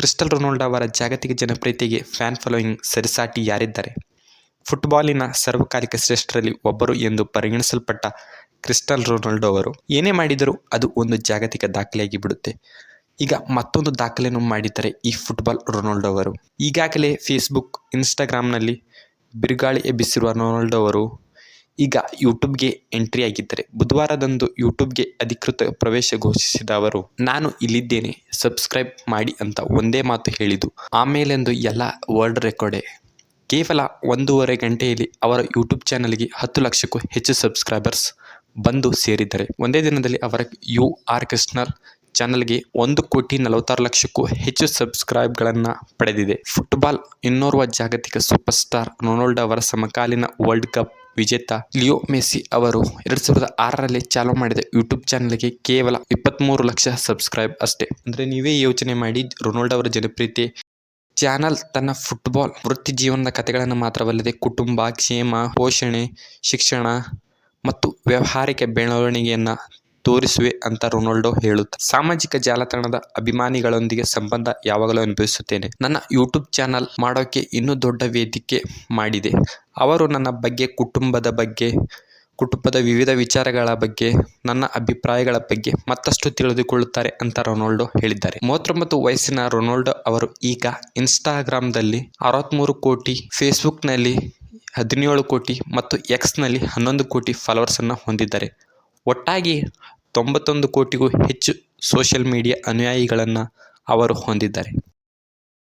Crystal Ronaldo ಅವರ ಜಾಗತಿಕ ಜನಪ್ರಿಯತೆಗೆ fan following ಸರಿಸಾಟಿ ಯಾರಿದ್ದಾರೆ? ಫುಟ್ಬಾಲಿನ ಸರ್ವಕಾಲಿಕ ಶ್ರೇಷ್ಠರಲ್ಲಿ ಒಬ್ಬರು ಎಂದು ಪರಿಗಣಿಸಲ್ಪಟ್ಟ ಕ್ರಿಸ್ಟಲ್ ರೊನಾಲ್ಡೋ ಅವರು ಏನೇ ಮಾಡಿದರೂ ಅದು ಒಂದು ಜಾಗತಿಕ ದಾಖಲೆಯಾಗಿ ಬಿಡುತ್ತೆ. ಈಗ ಮತ್ತೊಂದು ದಾಖಲೆಯನ್ನು ಮಾಡಿದ್ದಾರೆ ಈ ಫುಟ್ಬಾಲ್ ರೊನಾಲ್ಡೋ ಅವರು. ಈಗಾಗಲೇ ಫೇಸ್ಬುಕ್ ಇನ್ಸ್ಟಾಗ್ರಾಮ್ನಲ್ಲಿ ಬಿರುಗಾಳಿ ಎಬ್ಬಿಸಿರುವ ರೊನಾಲ್ಡೋ ಅವರು ಈಗ ಯೂಟ್ಯೂಬ್ಗೆ ಎಂಟ್ರಿ ಆಗಿದ್ದಾರೆ ಬುಧವಾರದಂದು ಯೂಟ್ಯೂಬ್ಗೆ ಅಧಿಕೃತ ಪ್ರವೇಶ ಘೋಷಿಸಿದ ಅವರು, ನಾನು ಇಲ್ಲಿದ್ದೇನೆ, ಸಬ್ಸ್ಕ್ರೈಬ್ ಮಾಡಿ ಅಂತ ಒಂದೇ ಮಾತು ಹೇಳಿದ್ದು. ಆಮೇಲೆಂದು ಎಲ್ಲ ವರ್ಲ್ಡ್ ರೆಕಾರ್ಡೇ ಕೇವಲ ಒಂದೂವರೆ ಗಂಟೆಯಲ್ಲಿ ಅವರ ಯೂಟ್ಯೂಬ್ ಚಾನಲ್ಗೆ ಹತ್ತು ಲಕ್ಷಕ್ಕೂ ಹೆಚ್ಚು ಸಬ್ಸ್ಕ್ರೈಬರ್ಸ್ ಬಂದು ಸೇರಿದ್ದಾರೆ. ಒಂದೇ ದಿನದಲ್ಲಿ ಅವರ ಯು ಆರ್ ಕೃಷ್ಣರ್ ಚಾನಲ್ಗೆ ಒಂದು ಕೋಟಿ ನಲವತ್ತಾರು ಲಕ್ಷಕ್ಕೂ ಹೆಚ್ಚು ಸಬ್ಸ್ಕ್ರೈಬ್ಗಳನ್ನು ಪಡೆದಿದೆ. ಫುಟ್ಬಾಲ್ ಇನ್ನೋರ್ವ ಜಾಗತಿಕ ಸೂಪರ್ ಸ್ಟಾರ್ ರೊನಾಲ್ಡೋ ಅವರ ಸಮಕಾಲೀನ ವರ್ಲ್ಡ್ ಕಪ್ ವಿಜೇತ, ಲಿಯೋ ಮೆಸ್ಸಿ ಅವರು ಎರಡು ಸಾವಿರದ ಆರರಲ್ಲಿ ಚಾಲೂ ಮಾಡಿದ ಯೂಟ್ಯೂಬ್ ಚಾನಲ್ಗೆ ಕೇವಲ ಇಪ್ಪತ್ತ್ಮೂರು ಲಕ್ಷ ಸಬ್ಸ್ಕ್ರೈಬ್ ಅಷ್ಟೇ. ಅಂದರೆ ನೀವೇ ಯೋಚನೆ ಮಾಡಿ, ರೊನಾಲ್ಡೋ ಅವರ ಜನಪ್ರಿಯತೆ. ಚಾನಲ್ ತನ್ನ ಫುಟ್ಬಾಲ್, ವೃತ್ತಿ ಜೀವನದ ಕಥೆಗಳನ್ನು ಮಾತ್ರವಲ್ಲದೆ ಕುಟುಂಬ, ಕ್ಷೇಮ, ಪೋಷಣೆ, ಶಿಕ್ಷಣ ಮತ್ತು ವ್ಯಾವಹಾರಿಕ ಬೆಳವಣಿಗೆಯನ್ನು ತೋರಿಸುವೆ ಅಂತ ರೊನಾಲ್ಡೋ ಹೇಳುತ್ತಾರೆ ಸಾಮಾಜಿಕ ಜಾಲತಾಣದ ಅಭಿಮಾನಿಗಳೊಂದಿಗೆ ಸಂಬಂಧ ಯಾವಾಗಲೂ ಅನುಭವಿಸುತ್ತೇನೆ. ನನ್ನ ಯೂಟ್ಯೂಬ್ ಚಾನಲ್ ಮಾಡೋಕ್ಕೆ ಇನ್ನೂ ದೊಡ್ಡ ವೇದಿಕೆ ಮಾಡಿದೆ. ಅವರು ನನ್ನ ಬಗ್ಗೆ, ಕುಟುಂಬದ ಬಗ್ಗೆ, ಕುಟುಂಬದ ವಿವಿಧ ವಿಚಾರಗಳ ಬಗ್ಗೆ, ನನ್ನ ಅಭಿಪ್ರಾಯಗಳ ಬಗ್ಗೆ ಮತ್ತಷ್ಟು ತಿಳಿದುಕೊಳ್ಳುತ್ತಾರೆ ಅಂತ ರೊನಾಲ್ಡೋ ಹೇಳಿದ್ದಾರೆ. ಮೂವತ್ತೊಂಬತ್ತು ವಯಸ್ಸಿನ ರೊನಾಲ್ಡೋ ಅವರು ಈಗ ಇನ್ಸ್ಟಾಗ್ರಾಮ್ದಲ್ಲಿ ಅರವತ್ತ್ಮೂರು ಕೋಟಿ, ಫೇಸ್ಬುಕ್ನಲ್ಲಿ ಹದಿನೇಳು ಕೋಟಿ ಮತ್ತು ಎಕ್ಸ್ನಲ್ಲಿ ಹನ್ನೊಂದು ಕೋಟಿ ಫಾಲೋವರ್ಸನ್ನು ಹೊಂದಿದ್ದಾರೆ. ಒಟ್ಟಾಗಿ ತೊಂಬತ್ತೊಂದು ಕೋಟಿಗೂ ಹೆಚ್ಚು ಸೋಷಿಯಲ್ ಮೀಡಿಯಾ ಅನುಯಾಯಿಗಳನ್ನು ಅವರು ಹೊಂದಿದ್ದಾರೆ.